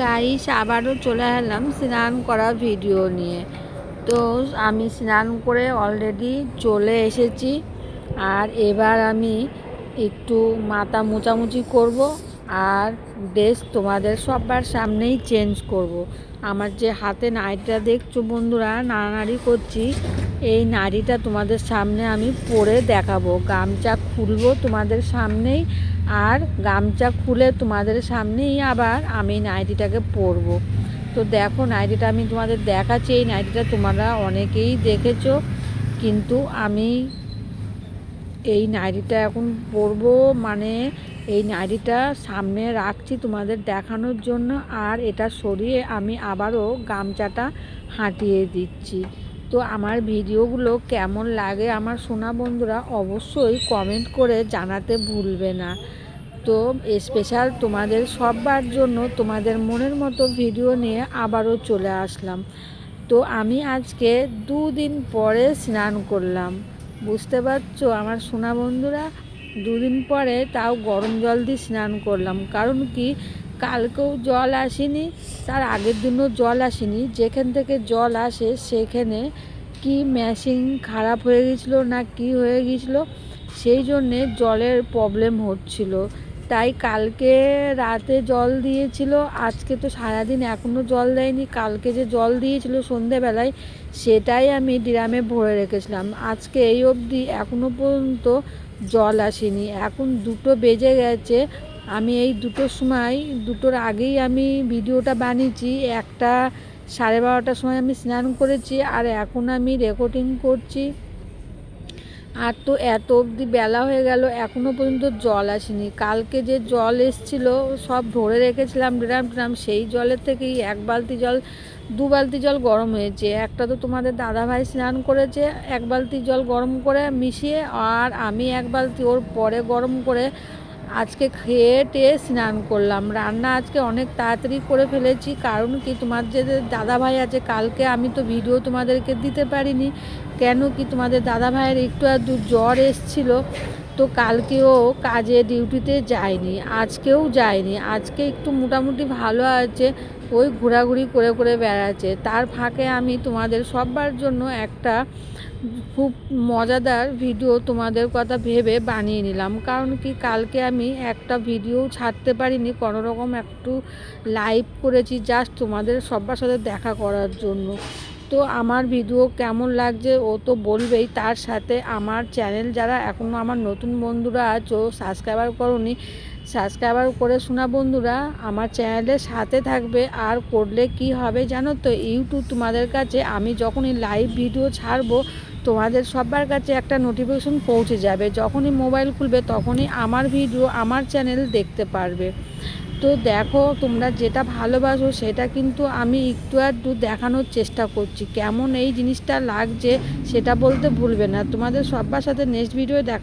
Guys আবারও চলে এলাম স্নান করা ভিডিও নিয়ে। তো আমি স্নান করে অলরেডি চলে এসেছি। আর এবার আমি একটু মাথা মোচামুচি করব আর ড্রেস তোমাদের সবার সামনেই চেঞ্জ করব। আমার যে হাতে নাইটটা দেখছ বন্ধুরা, নাড়ানাড়ি করছি। এই নাড়িটা তোমাদের সামনে আমি পরে দেখাবো। গামছা খুলবো তোমাদের সামনেই আর গামছা খুলে তোমাদের সামনেই আবার আমি নাইটিটাকে পরব। তো দেখো নাইটিটা আমি তোমাদের দেখাচ্ছি, এই নাইটিটা তোমরা অনেকেই দেখেছ, কিন্তু আমি এই নাইটিটা এখন পরব মানে এই নাইটিটা সামনে রাখছি তোমাদের দেখানোর জন্য, আর এটা সরিয়ে আমি আবারও গামছাটা হাঁটিয়ে দিচ্ছি। তো আমার ভিডিওগুলো কেমন লাগে আমার সোনা বন্ধুরা অবশ্যই কমেন্ট করে জানাতে ভুলবে না। তো স্পেশাল তোমাদের সবার জন্য তোমাদের মনের মতো ভিডিও নিয়ে আবারও চলে আসলাম। তো আমি আজকে দুদিন পরে স্নান করলাম। বুঝতে পারছ? আমার সোনা বন্ধুরা দুদিন পরে তাও গরম জল দিয়ে স্নান করলাম। কারণ কি? কালকেও জল আসেনি, তার আগের দিনও জল আসেনি। যেখান থেকে জল আসে, সেখানে কি মেশিন খারাপ হয়ে গেছিল না কি হয়ে গেছিল, সেই জন্যে জলের প্রবলেম হচ্ছিল। তাই কালকে রাতে জল দিয়েছিল, আজকে তো সারাদিন এখনও জল দেয়নি। কালকে যে জল দিয়েছিল সন্ধেবেলায়, সেটাই আমি ড্রামে ভরে রেখেছিলাম। আজকে এই অবধি এখনও পর্যন্ত জল আসেনি। এখন দুটো বেজে গেছে আমি এই দুটোর সময়, দুটোর আগেই আমি ভিডিওটা বানিয়েছি। একটা সাড়ে বারোটার সময় আমি স্নান করেছি আর এখন আমি রেকর্ডিং করছি। আর তো এত অবধি বেলা হয়ে গেল এখনও পর্যন্ত জল আসেনি। কালকে যে জল এসছিল, সব ভরে রেখেছিলাম, ড্রাম ড্রাম। সেই জলের থেকেই এক বালতি জল, দু বালতি জল গরম হয়েছে। একটা তো তোমাদের দাদাভাই স্নান করেছে, এক বালতি জল গরম করে মিশিয়ে, আর আমি এক বালতি ওর পরে গরম করে আজকে খেয়ে টেয়ে স্নান করলাম। রান্না আজকে অনেক তাড়াতাড়ি করে ফেলেছি, কারণ কি তোমার যে দাদা ভাই আছে, কালকে আমি তো ভিডিও তোমাদেরকে দিতে পারিনি। কেন কি তোমাদের দাদা ভাইয়ের একটু দু জ্বর এসছিল, তো কালকেও কাজে ডিউটিতে যায়নি, আজকেও যায়নি। আজকে একটু মোটামুটি ভালো আছে ওই ঘোরাঘুরি করে করে বেড়াচ্ছে। তার ফাঁকে আমি তোমাদের সবার জন্য একটা খুব মজাদার ভিডিও তোমাদের কথা ভেবে বানিয়ে নিলাম। কারণ কি কালকে আমি একটা ভিডিও ছাড়তে পারিনি রকম একটু লাইভ করেছি জাস্ট তোমাদের সবার সাথে দেখা করার জন্য। তো আমার ভিডিও কেমন লাগছে ও তো বলবেই। তার সাথে আমার চ্যানেল যারা এখনও আমার নতুন বন্ধুরা আছো, সাবস্ক্রাইবার করনি সাবস্ক্রাইবার করে শোনা বন্ধুরা, আমার চ্যানেলের সাথে থাকবে। আর করলে কি হবে জানো তো, ইউটিউব তোমাদের কাছে, আমি যখনই লাইভ ভিডিও ছাড়বো, তোমাদের সবার কাছে একটা নোটিফিকেশন পৌঁছে যাবে। যখনই মোবাইল খুলবে, তখনই আমার ভিডিও আমার চ্যানেল দেখতে পারবে। তো দেখো, তোমরা যেটা ভালোবাসো, সেটা কিন্তু আমি একটু আধটু দেখানোর চেষ্টা করছি। কেমন এই জিনিসটা লাগছে, সেটা বলতে ভুলবে না। তোমাদের সবার সাথে নেক্সট ভিডিও দেখা